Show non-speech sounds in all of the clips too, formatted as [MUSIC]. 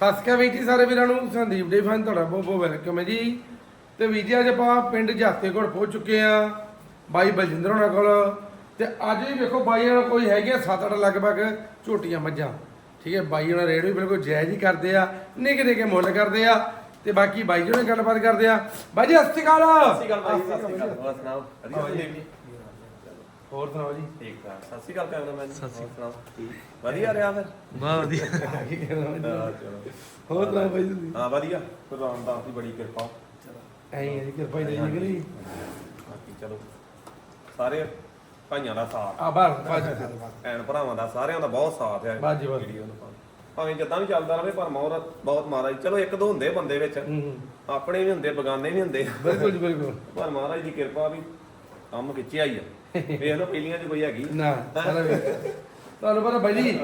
ਸਤਿ ਸ਼੍ਰੀ ਅਕਾਲ ਵੀਰ ਜੀ ਸਾਰੇ ਵੀਰਾਂ ਨੂੰ। ਸੰਦੀਪ ਡੇ ਫਨ ਤੁਹਾਡਾ ਬਹੁਤ ਬਹੁਤ ਵੈਲਕਮ ਹੈ ਜੀ। ਤੇ ਵੀਰ ਜੀ ਅੱਜ ਆਪਾਂ ਪਿੰਡ ਜਾਤੇ ਕੋਲ ਪਹੁੰਚ ਚੁੱਕੇ ਆ ਬਾਈ ਬਲਜਿੰਦਰ ਹੋਣਾ ਕੋਲ। ਤੇ ਅੱਜ ਵੀ ਵੇਖੋ ਬਾਈ ਨਾਲ ਕੋਈ ਹੈਗੇ 7-8 ਲਗਭਗ ਝੋਟੀਆਂ ਮੱਝਾਂ। ਠੀਕ ਹੈ ਬਾਈ ਉਹਨਾਂ ਰੇਟ ਵੀ ਬਿਲਕੁਲ ਜਾਇਜ਼ ਹੀ ਕਰਦੇ ਆ ਨਿੱਕੇ ਨਿੱਕੇ ਮੁੱਲ ਕਰਦੇ ਆ। ਤੇ ਬਾਕੀ ਬਾਈ ਜੀ ਨਾਲ ਗੱਲਬਾਤ ਕਰਦੇ ਆ। ਬਾਈ ਜੀ ਸਤਿ ਸ਼੍ਰੀ ਅਕਾਲ। ਸਤਿ ਸ਼੍ਰੀ ਅਕਾਲ ਭਾਈ ਸਤਿ ਸ਼੍ਰੀ ਅਕਾਲ। ਹੋਰ ਸੁਣਾਓ? ਵਧੀਆ? ਹੋਰ ਸੁਣਾਓ ਜੀ? ਠੀਕ ਠਾਕ। ਸਤਿ ਸ਼੍ਰੀ ਅਕਾਲ ਕੈਮਰਾਮੈਨ ਸਤਿ ਸ਼੍ਰੀ ਅਕਾਲ। ਵਧੀਆ ਰਿਹਾ ਫਿਰ? ਬਹੁਤ ਵਧੀਆ। ਜੀ? ਹਾਂ, ਚਲੋ। ਹੋਰ ਸੁਣਾਓ ਬਾਈ ਜੀ ਹਾਂ ਵਧੀਆ। ਗੁਰੂ ਰਾਮਦਾਸ ਦੀ ਬੜੀ ਕਿਰਪਾ। ਐਂ ਹੈ ਜੀ ਕਿਰਪਾ ਹੀ ਨਹੀਂ ਨਿਕਲੀ। ਬਾਕੀ ਚਲੋ। ਸਾਰੇ ਭਾਈਆਂ ਦਾ ਸਾਥ। ਆ ਬਾਹਰ ਬਾਹਰ ਭੈਣ ਭਰਾਵਾਂ ਦਾ ਸਾਰਿਆਂ ਦਾ ਬਹੁਤ ਸਾਥ ਹੈ। ਬਾਜੀ ਬਾਜੀ। ਵੀਡੀਓ ਨੂੰ ਭਾਵੇਂ- ਭਾਵੇਂ ਜਿੱਦਾਂ ਵੀ ਚੱਲਦਾ ਰਹੇ ਪਰ ਮੌਤ ਬਹੁਤ ਮਹਾਰਾਜ ਚਲੋ ਇੱਕ ਦੋ ਹੁੰਦੇ ਬੰਦੇ ਵਿੱਚ। ਹੂੰ ਆਪਣੇ ਵੀ ਹੁੰਦੇ ਬਗਾਨੇ ਵੀ ਹੁੰਦੇ। ਬਿਲਕੁਲ ਜੀ ਬਿਲਕੁਲ। ਪਰ ਮਹਾਰਾਜ ਦੀ ਕਿਰਪਾ ਵੀ ਕੰਮ ਖਿੱਚਿਆ ਹੀ ਆ। ਵੇਖ ਲਓ ਪਹਿਲੀਆਂ ਚ ਕੋਈ ਹੈਗੀ। ਨਾ ਸਾਰਾ ਵੇਖ ਤੁਹਾਨੂੰ ਪਤਾ ਬਾਈ ਜੀ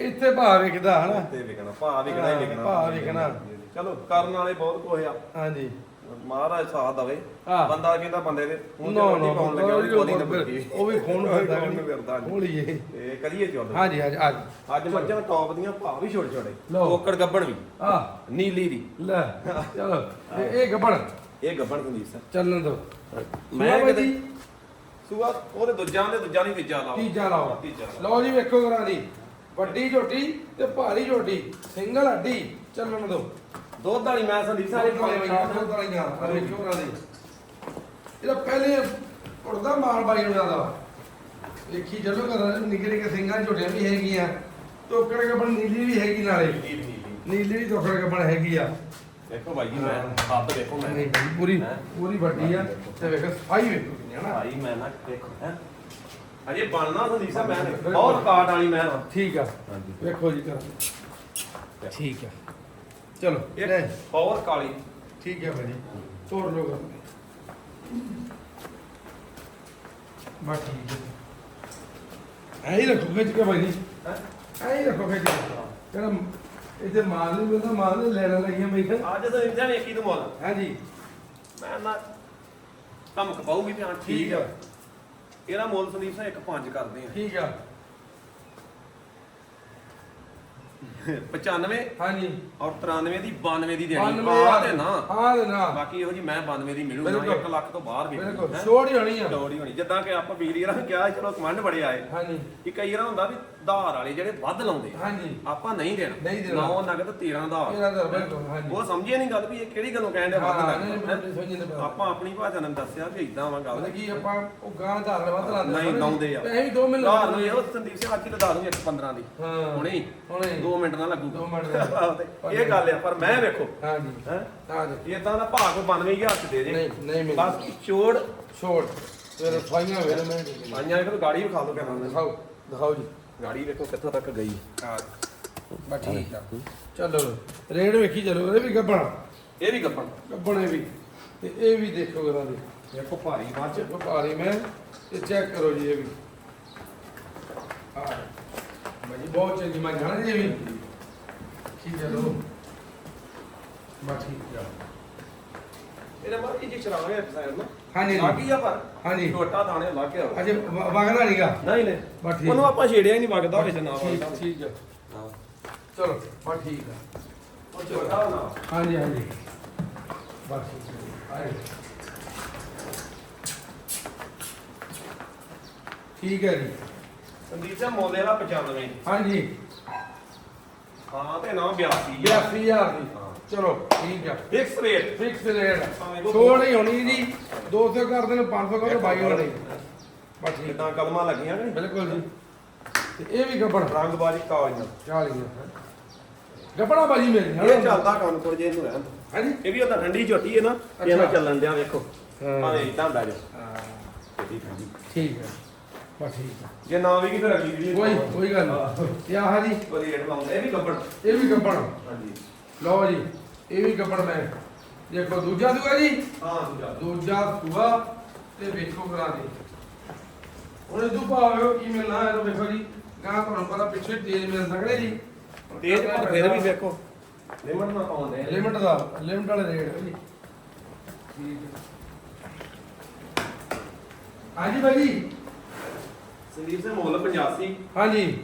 ਇੱਥੇ ਭਾਅ ਵੇਖਦਾ ਹਨਾ? ਤੇ ਵਿਕਣਾ ਭਾ ਵਿਕਣਾ ਹੀ ਵਿਕਣਾ। ਭਾ ਵਿਕਣਾ। ਚਲੋ ਕਰਨ ਵਾਲੇ ਬਹੁਤ ਕੁਝ ਆ। ਹਾਂਜੀ। ਮਹਾਰਾਜ ਸਾਥ ਦਵੇ। ਬੰਦਾ ਕਹਿੰਦਾ ਬੰਦੇ ਦੇ ਤੇ ਰੋਟੀ ਪਾਉਣ ਲੱਗਿਆ ਉਹਦੀ ਮੁੱਕੀ ਉਹ ਵੀ ਖੂਨ ਫਿਰਦਾ ਖੂਨ ਫਿਰਦਾ ਜੀ। ਹੋਲੀਏ ਤੇ ਕਰੀਏ ਚੱਲ। ਹਾਂਜੀ ਹਾਂਜੀ ਅੱਜ। ਅੱਜ ਮੱਝਾਂ ਟੌਪ ਦੀਆਂ ਭਾਅ ਵੀ ਛੋਟੇ ਛੋਟੇ। ਕੋਕੜ ਗੱਬਣ ਵੀ। ਆ ਨੀਲੀ ਦੀ। ਲੈ ਚਲੋ। ਇਹ- ਗੱਬੜ। ਇਹ ਗੱਬਣ ਸੰਦੀਪ ਸਰ ਚੱਲਣ ਦੋ। ਮੈਂ ਜੀ। ਸੂਆ ਉਹਦੇ ਦੂਜਿਆਂ ਦੇ ਦੂਜਾ ਨਹੀਂ ਤੀਜਾ ਲਾਓ। ਤੀਜਾ ਲਾਓ। ਤੀਜਾ ਲਾਓ। ਲਓ ਜੀ ਵੇਖੋ ਕਰਾਂ ਦੀ। ਵੱਡੀ ਝੋਟੀ ਤੇ ਭਾਰੀ ਝੋਟੀ। ਸਿੰਗਲ ਹੱਡੀ ਚੱਲਣ ਦੋ। ਦੁੱਧ ਵਾਲੀ ਮੈਂ ਸੰਦੀਪ ਸਾਰੇ ਸਾਰੇ ਪਾਏ ਦਵਾਈਆਂ ਆ। ਵੇਖੋ ਕਰਾਂ ਦੀ। ਇਹਦਾ ਪਹਿਲੇ ਉੜਦਾ ਮਾਲ ਬਾਈ ਨੂੰ ਦਾ ਵੇਖੀ ਜਦੋਂ ਕਰਾਂ ਨਿੱਕੇ ਨਿੱਕੇ ਸਿੰਘਾਂ ਝੋਟੀਆਂ ਵੀ ਹੈਗੀਆਂ। ਟੋਕੜ ਗੱਬਣ ਨੀਲੀ ਵੀ ਹੈਗੀ ਨਾਲੇ। ਨੀਲੀ ਵੀ ਟੋਕੜ ਗੱਬਣ ਹੈਗੀ ਆ। ਦੇਖੋ ਭਾਈ ਜੀ ਮੈਂ ਹੱਥ ਦੇਖੋ ਮੈਂ। ਨਹੀਂ ਪੂਰੀ ਹੈਂ? ਪੂਰੀ ਵੱਡੀ ਆ। ਤੇ ਵੇਖ ਸਫ਼ਾਈ ਵੇਖੋ। ਆ ਨਾ ਭਾਈ ਮੈਂ ਨਾ ਦੇਖੋ ਹੈ? ਅਜੇ ਬਣਨਾ ਸੰਦੀਪ ਸਾਹਿਬ ਮੈਂ। ਬਹੁਤ ਕਾਟ ਵਾਲੀ ਮੈਂ। ਹਾਂ। ਠੀਕ ਆ। ਹਾਂਜੀ। ਵੇਖੋ ਜੀ ਕਰਾਂ ਠੀਕ ਆ। ਚਲੋ ਲੈ। ਇੱਕ ਬਹੁਤ ਕਾਲੀ। ਠੀਕ ਹੈ ਭਾਜੀ। ਤੋੜ ਲੋ ਕਰ ਬਾ ਠੀਕ ਹੈ ਐਂ ਹੀ ਰੱਖੋ ਖਿੱਚ ਕੇ ਭਾਜੀ। ਹੈਂ? ਐਂ ਹੀ ਰੱਖੋ ਖਿੱਚ ਕੇ। ਕਹਿੰਦਾ ਇੱਥੇ ਮਾਲ ਨਹੀਂ ਮਿਲਦਾ ਮਾਲ ਨਹੀਂ ਲੈਣਾ ਲੱਗੀਆਂ ਮੈਂ ਕਿਹਾ ਅੱਜ ਤਾਂ ਇੰਜਾਂ ਵੇਖੀ ਤੂੰ ਮੁੱਲ। ਹਾਂਜੀ। ਮੈਂ ਨਾ ਕੰਮ ਕਪਾਊਗੀ ਤੇ ਹਾਂ ਠੀਕ ਆ। ਇਹਦਾ ਮੁੱਲ ਸੰਦੀਪ ਸਾਹਿਬ ਇੱਕ ਪੰਜ ਕਰਦੇ ਠੀਕ ਆ। ਆ 95 ਹਾਂਜੀ। ਔਰ 93 ਦੀ 92 ਦੀ ਦੇਣੀ। 92 ਆ। ਤੇ ਨਾ। ਹਾਂ ਤੇ ਨਾ। ਬਾਕੀ ਇਹੋ ਜੀ ਮੈਂ 92 ਦੀ ਮਿਲੂਗਾ ਬਿਲਕੁਲ। 1 ਲੱਖ ਤੋਂ ਬਾਹਰ ਵੀ ਬਿਲਕੁਲ। ਛੋੜ ਹੀ ਹੋਣੀ ਆ। ਲੋੜੀ ਹੋਣੀ। ਜਿੱਦਾਂ ਕਿ ਆਪਾਂ ਵੀਡੀਓ ਰਾਂ ਕਿਹਾ ਚਲੋ ਕਮੈਂਟ ਬੜੇ ਆਏ। ਹਾਂਜੀ। ਕਿ ਕਈ ਵਾਰ ਹੁੰਦਾ ਵੀ ਧਾਰ ਵਾਲੇ ਜਿਹੜੇ ਵੱਧ ਲਾਉਂਦੇ ਆ, ਹਾਂਜੀ। ਆਪਾਂ ਨਹੀਂ ਦੇਣਾ। ਨਹੀਂ ਦੇਣਾ। 9 ਨਗਦ 13 ਧਾਰ ਇਹਦਾ ਤਾਂ ਬਿਲਕੁਲ ਹਾਂਜੀ। ਉਹ ਸਮਝੇ ਨਹੀਂ ਗੱਲ ਵੀ ਇਹ ਕਿਹੜੀ ਗੱਲੋਂ ਕਹਿਣ ਦੇ ਵੱਧ ਹਾਂ, ਨਹੀਂ, ਲੱਗਦਾ ਨਹੀਂ, ਸਮਝੇ ਨਹੀਂ ਪਤਾ। ਆਪਾਂ ਆਪਣੀ ਭਾਸ਼ਾ ਨਾਲ ਦੱਸਿਆ ਵੀ ਇਦਾਂ ਵਾ ਗੱਲ। ਮਤਲਬ ਕਿ ਆਪਾਂ ਉਹ ਗਾਂ ਧਾਰਨ ਵੱਧ ਲਾਉਂਦੇ ਨਹੀਂ, ਲਾਉਂਦੇ ਆ। ਐਂ ਵੀ 2 ਮਿੰਟ ਧਾਰ ਨੂੰ ਇਹੋ ਸੰਦੀਪ ਸਿੰਘ ਅੱਜ ਹੀ ਲਦਾ ਦੂੰ 1 15 ਦੀ। ਹਾਂ ਹੁਣੇ ਹੀ। ਹੁਣੇ 2 ਮਿੰਟ ਨਾਲ ਦੋ ਲੱਗੂਗਾ ਮਿੰਟ ਦਾ। ਇਹ ਗੱਲ ਆ ਪਰ ਮੈਂ ਵੇਖੋ। ਹਾਂਜੀ। ਹੈ? ਹਾਂਜੀ ਇਦਾਂ ਦਾ ਭਾਗ 92000 ਚ ਦੇ ਦੇ। ਨਹੀਂ ਨਹੀਂ ਮਿਲ ਬਸ ਚੋੜ। ਛੋੜ ਫਿਰ ਸਫਾਈਆਂ ਵੇਲੇ ਮੈਂ ਦੇ ਦਿੰਦਾ। ਆਈਆਂ ਇਹ ਗਾੜੀ ਵਿਖਾ ਦੋ ਕਹਿੰਦਾ ਦਿਖਾਓ ਦਿਖਾਓ ਜੀ। ਗਾੜੀ ਵੇਖੋ ਕਿੱਥੋਂ ਤੱਕ ਗਈ। ਬਸ ਠੀਕ ਆ। ਚਲੋ ਰੇਡ ਵੇਖੀ ਚਲੋ ਇਹ ਵੀ ਗੱਬਣ। ਇਹ ਵੀ ਗੱਪਣ ਗੱਬਣ ਇਹ ਵੀ। ਤੇ ਇਹ ਵੀ ਦੇਖੋ ਦੀ। ਦੇਖੋ ਭਾਰੀ ਮੱਝ ਵਪਾਰੀ ਮੈਂ ਤੇ ਚੈੱਕ ਕਰੋ ਜੀ ਇਹ ਵੀ। ਹਾਂ। ਬਾਜੀ ਬਹੁਤ ਚੰਗੀ ਮੈਂ ਜਾਣ ਜੀ। ਇਹ ਵੀ ਠੀਕ ਹੈ ਲੋ ਬਸ ਠੀਕ ਆ। ਇਹਨੇ ਮਾਰੀ ਜੀ ਚਲਾਵਾਂਗੇ ਇੱਕ ਸਾਈਡ ਨਾ। ਹਾਂਜੀ। ਲੱਗੀ ਆ ਪਰ? ਹਾਂਜੀ। ਛੋਟਾ ਥਾਣੇ ਲੱਗ ਗਿਆ ਅਜੇ ਵ- ਵਗਦਾ ਨਹੀਂਗਾ ਨਹੀਂ ਨਹੀਂ। ਬਸ ਠੀਕ। ਉਹਨੂੰ ਆਪਾਂ ਛੇੜਿਆ ਹੀ ਨਹੀਂ ਵਗਦਾ ਵਿੱਚ ਨਾ ਠੀਕ ਠੀਕ ਆ। ਹਾਂ। ਚਲੋ ਬਸ ਠੀਕ ਆ। ਉਹ ਛੋਟਾ ਨਾ ਹਾਂਜੀ ਹਾਂਜੀ। ਬਸ ਠੀਕ ਆ। ਆਏ। ਠੀਕ ਹੈ ਜੀ। ਸੰਦੀਪ ਸਿੰਘ ਮੋਲੇ ਦਾ 95 ਹਾਂਜੀ। ਹਾਂ ਤੇ ਨਾ 82 82000 ਦੀ। ਚਲੋ ਠੀਕ ਆ। ਫਿਕਸ ਰੇਟ ਫਿਕਸ ਰੇਟ ਹੀ ਹੋਣੀ ਜੀ। 200 ਕਰ ਦੇਣ 500 ਕਰ ਬਾਈ ਹੋਣੀ। ਬਸ ਠੀਕ। ਕਿਦਾਂ ਕਲਮਾਂ ਲੱਗੀਆਂ ਨਹੀਂ? ਬਿਲਕੁਲ ਜੀ। ਤੇ ਇਹ ਵੀ ਗੱਬੜ। ਰੰਗ ਬਾਜੀ ਕਾਲੀਆਂ 40 ਗੱਬੜਾ ਬਾਜੀ ਮੇਰੀ ਇਹ ਹਣਾ ਚੱਲਦਾ ਕੰਮ ਕੋਲ ਜੇ ਇਹਨੂੰ ਰਹਿਣ। ਹਾਂਜੀ? ਇਹ ਵੀ ਉਹਦਾ ਠੰਡੀ ਝੋਟੀ ਹੈ ਨਾ ਇਹਨਾਂ ਅੱਛਾ। ਚੱਲਣ ਦਿਆ ਵੇਖੋ। ਹਾਂ। ਭਾਵੇਂ ਇਦਾਂ ਬਹਿ ਜਾ ਹਾਂ, ਠੀਕ ਹੈ ਬਸ ਠੀਕ ਜੇ ਨਾ ਵੀ ਕਿਤੇ ਅਗਲੀ ਵੀਡੀਓ ਕੋਈ ਕੋਈ ਗੱਲ ਨਹੀਂ ਇਹ ਆਹ ਜੀ? ਰੇਟ ਲਾਉਂਦੇ ਇਹ ਵੀ ਗੱਬੜ। ਇਹ ਵੀ ਗੱਬੜ। ਹਾਂਜੀ। ਲਓ ਜੀ ਇਹ ਵੀ ਗੱਬੜ ਮੈਂ ਦੇਖੋ ਦੂਜਾ ਦੂਆ ਜੀ? ਹਾਂ ਦੂਜਾ। ਦੂਜਾ ਸੂਆ ਤੇ ਵੇਖੋ ਕਰਾ ਦੇ। ਹੁਣ ਇਹ ਭਾਵੇਂ ਕੀ ਮਿਲਣਾ ਹੈ ਤਾਂ ਵੇਖੋ ਜੀ। ਗਾਂ ਤੁਹਾਨੂੰ ਪਤਾ ਪਿੱਛੇ ਤੇਜ਼ ਮਿਲ ਸਕਦੇ ਜੀ। ਤੇਜ਼ ਪਰ ਫਿਰ ਵੀ ਵੇਖੋ। ਲਿਮਟ ਨਾ ਪਾਉਂਦੇ ਲਿਮਟ ਦਾ ਲਿਮਟ ਵਾਲੇ ਰੇਟ ਜੀ। ਠੀਕ ਹੈ। ਹਾਂਜੀ ਭਾਜੀ ਸੰਦੀਪ ਸਿੰਘ ਮੁੱਲ 85 ਹਾਂਜੀ।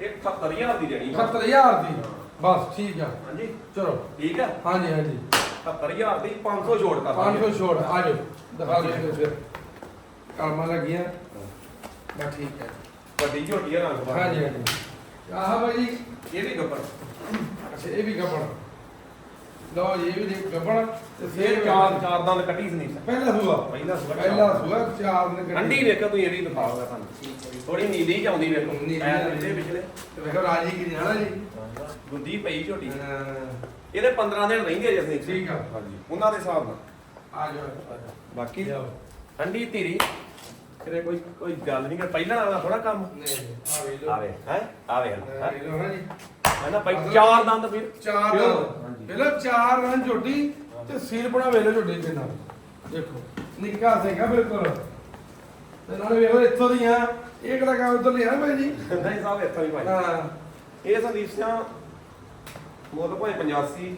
ਇਹ 78000 ਦੀ ਦੇਣੀ। 70000 ਦੀ। ਬਸ ਠੀਕ ਆ। ਹਾਂਜੀ। ਚਲੋ। ਠੀਕ ਹੈ ਹਾਂਜੀ ਹਾਂਜੀ। 70000 ਦੀ 500 ਛੋੜ ਕਰ 500 ਛੋੜ ਆ ਜਾਓ। ਦਿਖਾ ਦਿਓ ਫਿਰ ਕਲਮਾਂ ਲੱਗੀਆਂ। ਬਸ ਠੀਕ ਹੈ ਵੱਡੀ ਝੋਟੀ ਹੈ ਰੰਗ ਬਾਰ ਹਾਂਜੀ ਹਾਂਜੀ। ਆਹ ਭਾਈ ਇਹ ਵੀ ਗੱਬਰ ਅੱਛਾ ਇਹ ਵੀ ਗੱਬੜ ਲਓ ਜੀ ਇਹ ਵੀ ਦੇਖ ਗੱਬੜ ਤੇ ਫੇਰ ਚਾਰ ਚਾਰ ਦੰਦ ਕੱਢੀ ਸਨੀ ਪਹਿਲਾ ਸੂਆ। ਪਹਿਲਾ ਸੂਆ ਪਹਿਲਾ ਸੂਆ ਚਾਰ ਨੇ ਕੱਢੀ। ਠੰਡੀ ਵੇਖੋ ਤੁਸੀਂ ਇਹ ਵੀ ਦਿਖਾਓਗਾ ਤੁਹਾਨੂੰ। ਥੋੜੀ ਨੀਲੀ ਚ ਆਉਂਦੀ ਵੇਖੋ। ਆਉਂਦੀ। ਪਿਛਲੇ ਪਿਛਲੇ। ਤੇ ਵੇਖੋ ਰਾਜੀ ਕੀ ਜਾਣਾ ਜੀ। ਗੁੱਦੀ ਪਈ ਝੋਟੀ ਇਹਦੇ 15 ਦਿਨ ਰਹਿੰਦੇ ਜਸਨੀ ਠੀਕ ਆ। ਹਾਂਜੀ। ਉਹਨਾਂ ਦੇ ਹਿਸਾਬ ਨਾਲ। ਆ ਜਾਓ। ਬਾਕੀ। ਠੰਡੀ ਧੀਰੀ। ਕਿਤੇ ਕੋਈ ਕੋਈ ਗੱਲ ਨਹੀਂ ਕਿ ਪਹਿਲਾਂ ਵਾਲਾ ਥੋੜਾ ਕੰਮ। ਨਹੀਂ ਆ ਵੇ ਲੋ ਆਵੇ ਹੈ? ਆਵੇ ਆ ਵੇ ਲੋ ਹਾਂ ਜੀ। ਹੈ ਨਾ ਭਾਈ ਚਾਰ ਦੰਦ ਫਿਰ। ਚਾਰ। ਦੰਦ। ਪਹਿਲਾਂ ਚਾਰ ਰਨ ਝੋਟੀ ਤੇ ਸੀਲ ਬਣਾ ਵੇਲੇ ਝੋਟੀ ਦੇ ਨਾਲ। ਦੇਖੋ ਨਿੱਕਾ ਸੇਗਾ ਬਿਲਕੁਲ। ਤੇ ਨਾਲੇ ਵੇਖੋ ਇੱਥੋਂ ਦੀਆਂ ਇਹ ਕਿਹੜਾ ਕੰਮ ਉਧਰ ਲਿਆ ਭਾਈ ਜੀ? ਨਹੀਂ ਸਾਹਿਬ ਇੱਥੋਂ ਹੀ ਭਾਈ। ਹਾਂ। ਇਹ ਸੰਦੀਪ ਸਿੰਘ ਮੁੱਲ ਭਾਈ 85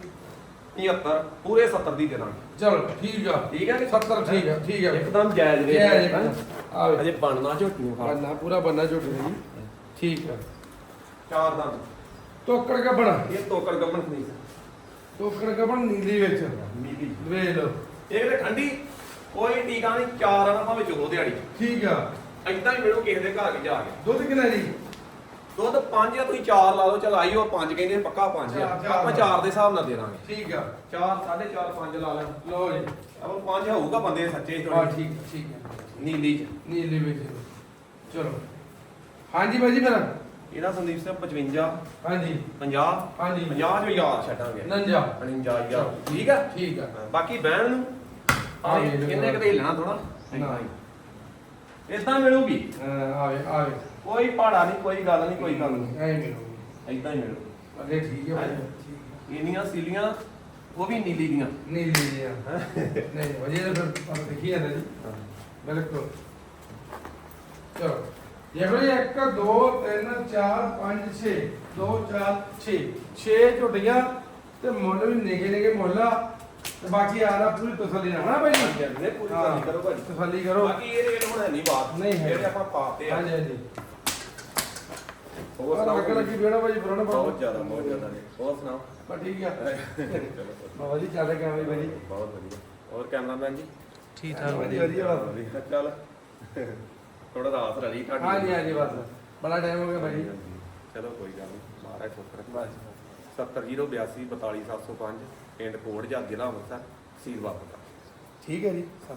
75 ਪੂਰੇ 70 ਦੀ ਦੇਣਾ। ਚਲੋ ਠੀਕ ਆ। ਠੀਕ ਹੈ ਕਿ 70 ਠੀਕ ਆ ਠੀਕ ਆ। ਇੱਕਦਮ ਜਾਇਜ਼ ਰੇਟ ਆਵੇ। ਅਜੇ ਬਣਨਾ ਝੋਟੀ ਨੂੰ ਬੰਨਾ ਪੂਰਾ ਬੰਨਾ ਝੋਟੀ ਜੀ। ਠੀਕ ਆ। ਚਾਰ ਦੰਦ। ਟੋਕੜ ਕੱਪੜਾ ਇਹ ਤੋਕੜ ਗੱਬਣ ਨਹੀਂ ਟੋਕੜ ਕੱਪੜ ਨੀਲੀ ਵਿੱਚ। ਮੀਲੀ ਵੇਖ ਲਓ। ਇਹ ਕਿਤੇ ਠੰਡੀ? ਕੋਈ ਟੀਕਾ ਨਹੀਂ ਚਾਰ ਆਣਾ ਭਾਵੇਂ ਚੋਲੋ ਦਿਹਾੜੀ। ਠੀਕ ਆ। ਏਦਾਂ ਹੀ ਮਿਲੂ ਕਿਸੇ ਦੇ ਘਰ ਵੀ ਜਾ ਕੇ। ਦੁੱਧ ਕਿੰਨਾ ਜੀ? ਦੁੱਧ ਪੰਜ ਆ ਤੁਸੀਂ ਚਾਰ ਲਾ ਲਓ। ਚਲ ਆਈ ਉਹ ਪੰਜ ਕਹਿੰਦੇ ਪੱਕਾ ਪੰਜ ਆ। ਚਾਰ, ਚਾਰ। ਆਪਾਂ ਚਾਰ ਦੇ ਹਿਸਾਬ ਨਾਲ ਦੇ ਦਾਂਗੇ। ਠੀਕ ਆ। ਚਾਰ ਸਾਢੇ ਚਾਰ ਪੰਜ ਲਾ ਲੈਣ। ਲਓ ਜੀ। ਆਪਾਂ ਪੰਜ ਹੋਊਗਾ ਬੰਦੇ ਸੱਚੇ ਹਾਂ ਠੀਕ ਠੀਕ ਨੀਲੀ ਚ। ਨੀਲੀ ਵਿੱਚ। ਚਲੋ। ਹਾਂਜੀ ਭਾਈ ਜੀ ਮੇਰਾ ਇਹਦਾ ਸੰਦੀਪ ਸਿੰਘ 55 ਹਾਂਜੀ। 50 ਹਾਂਜੀ। 50 ਜੋ ਯਾਰ ਛੱਡਾਂਗੇ। ਨੰਜਾ 59 ਯਾਰ ਠੀਕ ਆ? ਠੀਕ ਆ। ਬਾਕੀ ਬਹਿਣ ਨੂੰ। ਹਾਂ, ਇਹ। ਕਿੰਨੇ ਕਿਤੇ ਹਿੱਲਣਾ ਥੋੜਾ। ਇਦਾਂ ਮਿਲੂਗੀ? ਆਵੇ ਆਵੇ। ਕੋਈ ਪਹਾੜਾ ਨਹੀਂ ਕੋਈ ਗੱਲ ਨਹੀਂ ਕੋਈ ਗੱਲ ਨਹੀਂ। ਐ ਮਿਲੂਗੀ। ਇਦਾਂ ਹੀ ਮਿਲੂ। ਅਰੇ ਠੀਕ ਹੈ ਭਾਈ ਠੀਕ ਇੰਨੀਆਂ ਸੀਲੀਆਂ ਉਹ ਵੀ ਨੀਲੀ ਦੀਆਂ। ਨੀਲੀ ਜੀ ਆ ਨਹੀਂ ਵਧੀਆ ਫਿਰ ਆਪਾਂ ਦੇਖੀ ਜਾਂਦਾ ਜੀ। ਬਿਲਕੁਲ। ਚਲੋ। ਦੇਖੋ ਜੀ 1 2 3 4 5 6 2 4 6 6 ਝੁੱਟੀਆਂ ਤੇ ਮੁੱਲ ਵੀ ਨਿਗੇ ਨਿਗੇ ਮੁੱਲ ਆ। ਤੇ ਬਾਕੀ ਆ ਦਾ ਪੂਰੀ ਤਸੱਲੀ ਨਾਲ ਨਾ ਭਾਈ ਜੀ? ਨੇ ਪੂਰੀ ਹਾਂ। ਗੱਲ ਕਰੋ ਭਾਜੀ ਤਸੱਲੀ ਕਰੋ। ਬਾਕੀ ਇਹ ਰੇਟ ਹੁਣ ਹੈ ਨਹੀਂ ਬਾਤ ਨਹੀਂ ਹੈ। ਜਿਹੜੇ ਆਪਾਂ ਪਾਤੇ ਆ। ਹਾਂਜੀ ਹਾਂਜੀ। ਹੋਰ ਸੁਣਾਓ ਲੱਗ ਲੱਗੀ ਬੇੜਾ ਭਾਈ ਪੁਰਾਣਾ ਬਹੁਤ ਜ਼ਿਆਦਾ ਬਹੁਤ ਜ਼ਿਆਦਾ ਨੇ। ਹੋਰ ਸੁਣਾਓ? ਬਸ ਠੀਕ ਆ। ਚਲੋ [LAUGHS] ਬਾਬਾ ਜੀ ਚੱਲ ਰਿਹਾ ਕੰਮ ਭਾਈ। ਬਹੁਤ ਵਧੀਆ। ਹੋਰ ਕੈਮਰਾਮੈਨ ਜੀ? ਠੀਕ ਠਾਕ ਵਧੀਆ ਚੱਲ। ਥੋੜਾ ਰਾਤ ਰਲੀ ਤੁਹਾਡੀ ਹਾਂਜੀ ਹਾਂਜੀ ਬਸ। ਬੜਾ ਟਾਈਮ ਹੋ ਗਿਆ ਭਾਈ। ਚਲੋ ਕੋਈ ਗੱਲ ਨਹੀਂ ਮਹਾਰਾਜ ਸ਼ੁਕਰ ਬਸ। 70082 42705 ਪਿੰਡ ਕੋਟ ਜਾਂ ਜ਼ਿਲ੍ਹਾ ਅੰਮ੍ਰਿਤਸਰ ਸੀਲ ਵਾਪਸ ਠੀਕ ਹੈ ਜੀ ਸਤਿ